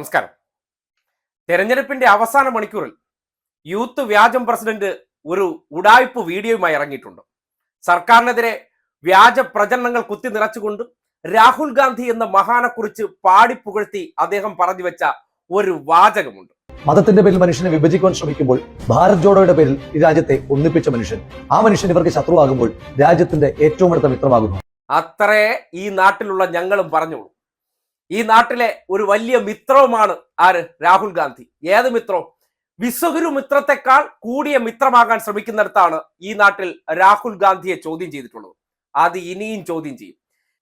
നമസ്കാരം. തെരഞ്ഞെടുപ്പിന്റെ അവസാന മണിക്കൂറിൽ യൂത്ത് വ്യാജം പ്രസിഡന്റ് ഒരു ഉടായ്പ് വീഡിയോയുമായി ഇറങ്ങിയിട്ടുണ്ട്. സർക്കാരിനെതിരെ വ്യാജ പ്രചരണങ്ങൾ കുത്തി നിറച്ചുകൊണ്ടും രാഹുൽ ഗാന്ധി എന്ന മഹാനെക്കുറിച്ച് പാടിപ്പുകഴ്ത്തി അദ്ദേഹം പറഞ്ഞു വെച്ച ഒരു വാചകമുണ്ട്. മതത്തിന്റെ പേരിൽ മനുഷ്യനെ വിഭജിക്കുവാൻ ശ്രമിക്കുമ്പോൾ ഭാരത് ജോഡോയുടെ പേരിൽ ഈ രാജ്യത്തെ ഒന്നിപ്പിച്ച മനുഷ്യൻ. ആ മനുഷ്യൻ ഇവർക്ക് ശത്രുവാകുമ്പോൾ രാജ്യത്തിന്റെ ഏറ്റവും അടുത്ത മിത്രമാകുന്നു. അത്രേ ഈ നാട്ടിലുള്ള ഞങ്ങളും പറഞ്ഞോളൂ. ഈ നാട്ടിലെ ഒരു വലിയ മിത്രവുമാണ് ആര്? രാഹുൽ ഗാന്ധി. ഏത് മിത്രം? വിശ്വഗുരു മിത്രത്തെക്കാൾ കൂടിയ മിത്രമാകാൻ ശ്രമിക്കുന്നിടത്താണ് ഈ നാട്ടിൽ രാഹുൽ ഗാന്ധിയെ ചോദ്യം ചെയ്തിട്ടുള്ളത്. അത് ഇനിയും ചോദ്യം ചെയ്യും.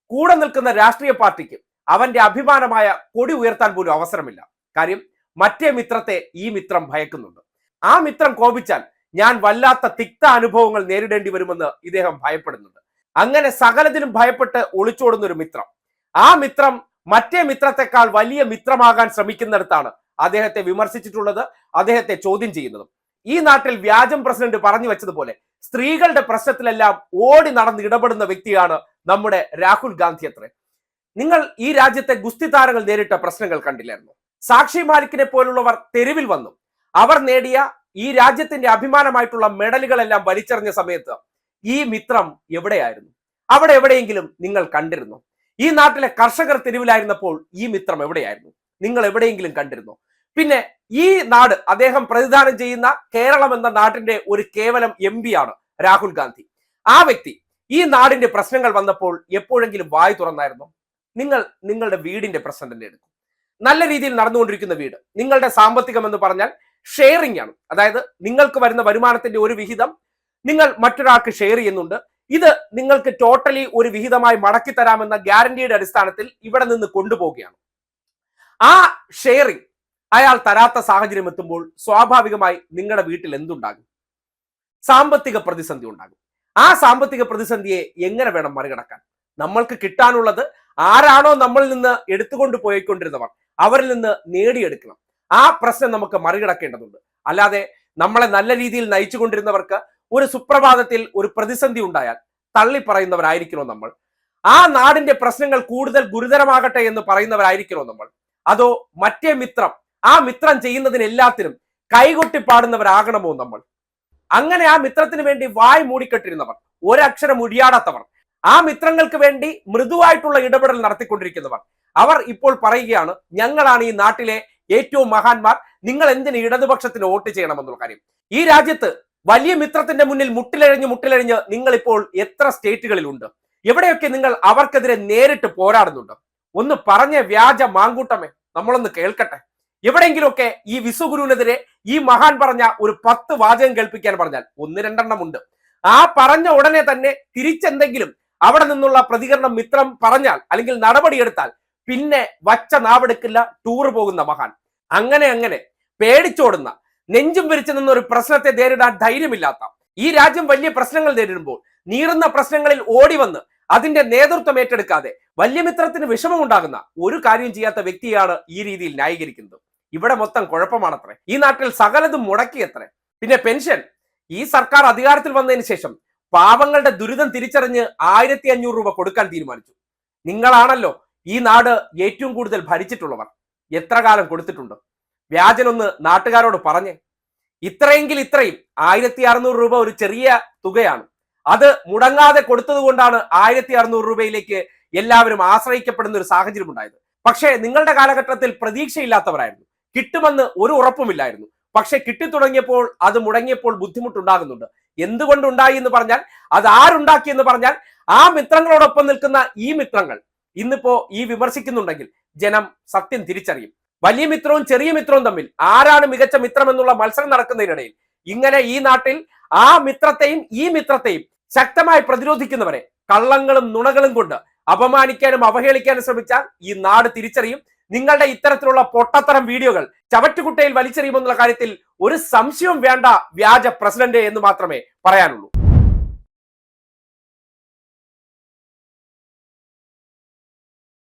കൂടെ നിൽക്കുന്ന രാഷ്ട്രീയ പാർട്ടിക്ക് അവന്റെ അഭിമാനമായ കൊടി ഉയർത്താൻ പോലും അവസരമില്ല. കാര്യം മറ്റേ മിത്രത്തെ ഈ മിത്രം ഭയക്കുന്നുണ്ട്. ആ മിത്രം കോപിച്ചാൽ ഞാൻ വല്ലാത്ത തിക്ത അനുഭവങ്ങൾ നേരിടേണ്ടി വരുമെന്ന് ഇദ്ദേഹം ഭയപ്പെടുന്നുണ്ട്. അങ്ങനെ സകലത്തിനും ഭയപ്പെട്ട് ഒളിച്ചോടുന്ന ഒരു മിത്രം. ആ മിത്രം മറ്റേ മിത്രത്തെക്കാൾ വലിയ മിത്രമാകാൻ ശ്രമിക്കുന്നിടത്താണ് അദ്ദേഹത്തെ വിമർശിച്ചിട്ടുള്ളത് അദ്ദേഹത്തെ ചോദ്യം ചെയ്യുന്നതും. ഈ നാട്ടിൽ വ്യാജം പ്രസിഡന്റ് പറഞ്ഞു വെച്ചതുപോലെ സ്ത്രീകളുടെ പ്രശ്നത്തിലെല്ലാം ഓടി നടന്ന് ഇടപെടുന്ന വ്യക്തിയാണ് നമ്മുടെ രാഹുൽ ഗാന്ധി അത്രേ. നിങ്ങൾ ഈ രാജ്യത്തെ ഗുസ്തി താരങ്ങൾ നേരിട്ട പ്രശ്നങ്ങൾ കണ്ടില്ലായിരുന്നു? സാക്ഷി മാലിക്കിനെ പോലുള്ളവർ തെരുവിൽ വന്നു. അവർ നേടിയ ഈ രാജ്യത്തിന്റെ അഭിമാനമായിട്ടുള്ള മെഡലുകളെല്ലാം വലിച്ചെറിഞ്ഞ സമയത്ത് ഈ മിത്രം എവിടെയായിരുന്നു? അവിടെ എവിടെയെങ്കിലും നിങ്ങൾ കണ്ടിരുന്നു? ഈ നാട്ടിലെ കർഷകർ തെരുവിലായിരുന്നപ്പോൾ ഈ മിത്രം എവിടെയായിരുന്നു? നിങ്ങൾ എവിടെയെങ്കിലും കണ്ടിരുന്നു? പിന്നെ ഈ നാട് അദ്ദേഹം പ്രതിദാനം ചെയ്യുന്ന കേരളം എന്ന നാട്ടിന്റെ ഒരു കേവലം എം ആണ് രാഹുൽ ഗാന്ധി. ആ വ്യക്തി ഈ നാടിന്റെ പ്രശ്നങ്ങൾ വന്നപ്പോൾ എപ്പോഴെങ്കിലും വായി തുറന്നായിരുന്നു? നിങ്ങൾ നിങ്ങളുടെ വീടിന്റെ പ്രശ്നം തന്നെ എടുക്കും. നല്ല രീതിയിൽ നടന്നുകൊണ്ടിരിക്കുന്ന വീട്. നിങ്ങളുടെ സാമ്പത്തികം എന്ന് പറഞ്ഞാൽ ഷെയറിംഗ് ആണ്. അതായത് നിങ്ങൾക്ക് വരുന്ന വരുമാനത്തിന്റെ ഒരു വിഹിതം നിങ്ങൾ മറ്റൊരാൾക്ക് ഷെയർ ചെയ്യുന്നുണ്ട്. ഇത് നിങ്ങൾക്ക് ടോട്ടലി ഒരു വിഹിതമായി മടക്കി തരാമെന്ന ഗ്യാരണ്ടിയുടെ അടിസ്ഥാനത്തിൽ ഇവിടെ നിന്ന് കൊണ്ടുപോവുകയാണ്. ആ ഷെയറിംഗ് അയാൾ തരാത്ത സാഹചര്യം എത്തുമ്പോൾ സ്വാഭാവികമായി നിങ്ങളുടെ വീട്ടിൽ എന്തുണ്ടാകും? സാമ്പത്തിക പ്രതിസന്ധി ഉണ്ടാകും. ആ സാമ്പത്തിക പ്രതിസന്ധിയെ എങ്ങനെ വേണം മറികടക്കാൻ? നമ്മൾക്ക് കിട്ടാനുള്ളത് ആരാണോ നമ്മളിൽ നിന്ന് എടുത്തുകൊണ്ട് പോയിക്കൊണ്ടിരുന്നവർ അവരിൽ നിന്ന് നേടിയെടുക്കണം. ആ പ്രശ്നം നമുക്ക് മറികടക്കേണ്ടതുണ്ട്. അല്ലാതെ നമ്മളെ നല്ല രീതിയിൽ നയിച്ചുകൊണ്ടിരുന്നവർക്ക് ഒരു സുപ്രഭാതത്തിൽ ഒരു പ്രതിസന്ധി ഉണ്ടായാൽ തള്ളി പറയുന്നവരായിരിക്കണോ നമ്മൾ? ആ നാടിന്റെ പ്രശ്നങ്ങൾ കൂടുതൽ ഗുരുതരമാകട്ടെ എന്ന് പറയുന്നവരായിരിക്കണോ നമ്മൾ? അതോ മറ്റേ മിത്രം ആ മിത്രം ചെയ്യുന്നതിനെല്ലാത്തിനും കൈകൊട്ടി പാടുന്നവരാകണമോ നമ്മൾ? അങ്ങനെ ആ മിത്രത്തിന് വേണ്ടി വായ് മൂടിക്കെട്ടിരുന്നവർ ഒരക്ഷരം ഒഴിയാടാത്തവർ ആ മിത്രങ്ങൾക്ക് വേണ്ടി മൃദുവായിട്ടുള്ള ഇടപെടൽ നടത്തിക്കൊണ്ടിരിക്കുന്നവർ അവർ ഇപ്പോൾ പറയുകയാണ് ഞങ്ങളാണ് ഈ നാട്ടിലെ ഏറ്റവും മഹാന്മാർ നിങ്ങൾ എന്തിന് ഇടതുപക്ഷത്തിന് വോട്ട് ചെയ്യണമെന്നുള്ള കാര്യം. ഈ രാജ്യത്ത് വലിയ മിത്രത്തിന്റെ മുന്നിൽ മുട്ടിലഴിഞ്ഞ് മുട്ടിലഴിഞ്ഞ് നിങ്ങൾ ഇപ്പോൾ എത്ര സ്റ്റേറ്റുകളിലുണ്ട്? എവിടെയൊക്കെ നിങ്ങൾ അവർക്കെതിരെ നേരിട്ട് പോരാടുന്നുണ്ട്? ഒന്ന് പറഞ്ഞ വ്യാജ മാങ്കൂട്ടമേ നമ്മളൊന്ന് കേൾക്കട്ടെ. എവിടെയെങ്കിലുമൊക്കെ ഈ വിശ്വഗുരുവിനെതിരെ ഈ മഹാൻ പറഞ്ഞ ഒരു പത്ത് വാചകം കേൾപ്പിക്കാൻ പറഞ്ഞാൽ ഒന്ന് രണ്ടെണ്ണം ഉണ്ട്. ആ പറഞ്ഞ ഉടനെ തന്നെ തിരിച്ചെന്തെങ്കിലും അവിടെ നിന്നുള്ള പ്രതികരണം മിത്രം പറഞ്ഞാൽ അല്ലെങ്കിൽ നടപടിയെടുത്താൽ പിന്നെ വച്ച നാവെടുക്കില്ല ടൂർ പോകുന്ന മഹാൻ. അങ്ങനെ അങ്ങനെ പേടിച്ചോടുന്ന നെഞ്ചും വിരിച്ചു നിന്ന ഒരു പ്രശ്നത്തെ നേരിടാൻ ധൈര്യമില്ലാത്ത ഈ രാജ്യം വലിയ പ്രശ്നങ്ങൾ നേരിടുമ്പോൾ നീറുന്ന പ്രശ്നങ്ങളിൽ ഓടി വന്ന് അതിന്റെ നേതൃത്വം ഏറ്റെടുക്കാതെ വലിയ മിത്രത്തിന് വിഷമമുണ്ടാകുന്ന ഒരു കാര്യം ചെയ്യാത്ത വ്യക്തിയാണ് ഈ രീതിയിൽ ന്യായീകരിക്കുന്നത്. ഇവിടെ മൊത്തം കുഴപ്പമാണത്രേ. ഈ നാട്ടിൽ സകലതും മുടക്കിയത്രേ. പിന്നെ പെൻഷൻ. ഈ സർക്കാർ അധികാരത്തിൽ വന്നതിന് ശേഷം പാവങ്ങളുടെ ദുരിതം തിരിച്ചറിഞ്ഞ് ആയിരത്തി അഞ്ഞൂറ് രൂപ കൊടുക്കാൻ തീരുമാനിച്ചു. നിങ്ങളാണല്ലോ ഈ നാട് ഏറ്റവും കൂടുതൽ ഭരിച്ചിട്ടുള്ളവർ. എത്ര കാലം കൊടുത്തിട്ടുണ്ട്? വ്യാജനൊന്ന് നാട്ടുകാരോട് പറഞ്ഞേ. ഇത്രയെങ്കിൽ ഇത്രയും ആയിരത്തി അറുന്നൂറ് രൂപ ഒരു ചെറിയ തുകയാണ്. അത് മുടങ്ങാതെ കൊടുത്തതുകൊണ്ടാണ് ആയിരത്തി അറുന്നൂറ് രൂപയിലേക്ക് എല്ലാവരും ആശ്രയിക്കപ്പെടുന്ന ഒരു സാഹചര്യം ഉണ്ടായത്. പക്ഷേ നിങ്ങളുടെ കാലഘട്ടത്തിൽ പ്രതീക്ഷയില്ലാത്തവരായിരുന്നു. കിട്ടുമെന്ന് ഒരു ഉറപ്പുമില്ലായിരുന്നു. പക്ഷെ കിട്ടിത്തുടങ്ങിയപ്പോൾ അത് മുടങ്ങിയപ്പോൾ ബുദ്ധിമുട്ടുണ്ടാകുന്നുണ്ട്. എന്തുകൊണ്ടുണ്ടായി എന്ന് പറഞ്ഞാൽ അത് ആരുണ്ടാക്കി എന്ന് പറഞ്ഞാൽ ആ മിത്രങ്ങളോടൊപ്പം നിൽക്കുന്ന ഈ മിത്രങ്ങൾ ഇന്നിപ്പോ ഈ വിമർശിക്കുന്നുണ്ടെങ്കിൽ ജനം സത്യം തിരിച്ചറിയും. വലിയ മിത്രവും ചെറിയ മിത്രവും തമ്മിൽ ആരാണ് മികച്ച മിത്രം എന്നുള്ള മത്സരം നടക്കുന്നതിനിടയിൽ ഇങ്ങനെ ഈ നാട്ടിൽ ആ മിത്രത്തെയും ഈ മിത്രത്തെയും ശക്തമായി പ്രതിരോധിക്കുന്നവരെ കള്ളങ്ങളും നുണകളും കൊണ്ട് അപമാനിക്കാനും അവഹേളിക്കാനും ശ്രമിച്ചാൽ ഈ നാട് തിരിച്ചറിയും. നിങ്ങളുടെ ഇത്തരത്തിലുള്ള പൊട്ടത്തരം വീഡിയോകൾ ചവറ്റുകുട്ടയിൽ വലിച്ചെറിയുമെന്നുള്ള കാര്യത്തിൽ ഒരു സംശയവും വേണ്ട വ്യാജ പ്രസിഡന്റ് എന്ന് മാത്രമേ പറയാനുള്ളൂ.